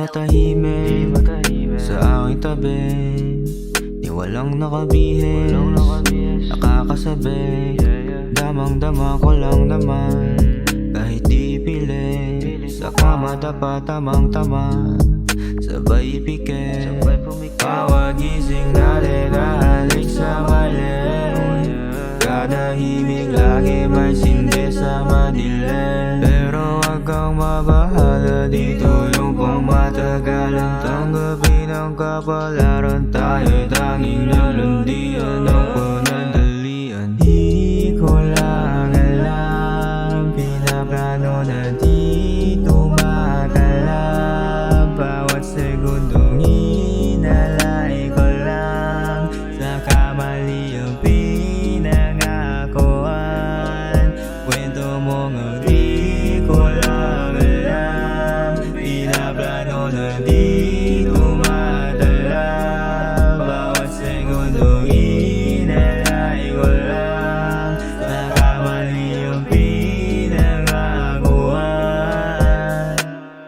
matahimik Sa aking tabi Di walang nakabihis. Nakakasabi Damang dama ko lang naman. Kahit di pilit Sa kama dapat tamang tama Sabay ipikit Bawat gising natin Ahalik sa mali. Kada himig lagi may sindi sa madilim matagalan Tanggapin ang kapalaran Tayo tanging lalundian Ang panandalian Di ko lang alam. Pinaplano na dito makalab Bawat segundong inalay ko lang. Sa kamali ang pinangakuan. Kwento mo nga di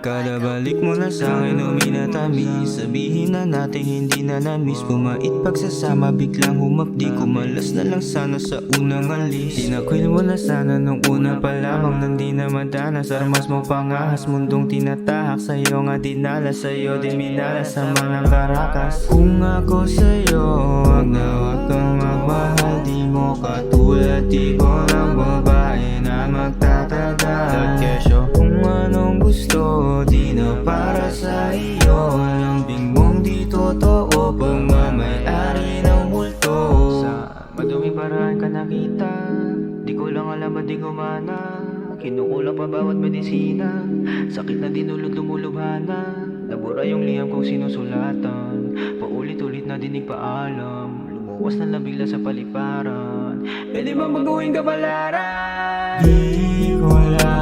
Kada balik mo na sa akin uminatamis Sabihin na natin hindi na na-miss. Bumait pagsasama biglang humapdi Kumalas na lang sana sa unang alis. Tinakwil mo na sana nung una pa lamang. Nang di na madanas Armas mo pangahas Mundong tinatahak Sa'yo nga dinala. Sa'yo din minala Sama ng karakas Kung ako sa'yo Wag na wag kang magmahal. Di mo katulad Di ko lang babae na magtatagal. Kesyo Kung anong gusto para sa iyo. Lambing mong di totoo Pagmamayari ng multo. Sa maduming paraan ka nakita Di ko lang alam ba't di gumana. Kinukulang pa bawat medisina Sakit na dinulot lumulubhana Nabura yung liham kong sinusulatan Paulit-ulit na dinig paalam. Lumuwas na lang bigla sa paliparan. Pwede ba mag-uwing kapalaran? Di ko lang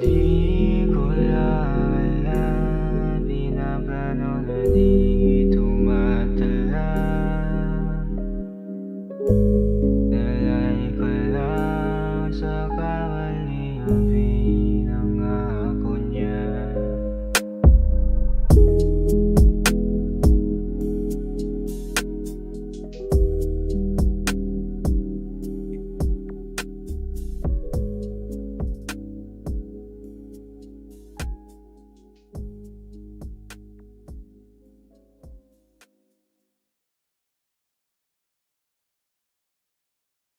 Di ko alam Di na plano na di tumatala. Nalay ko lang sa kawal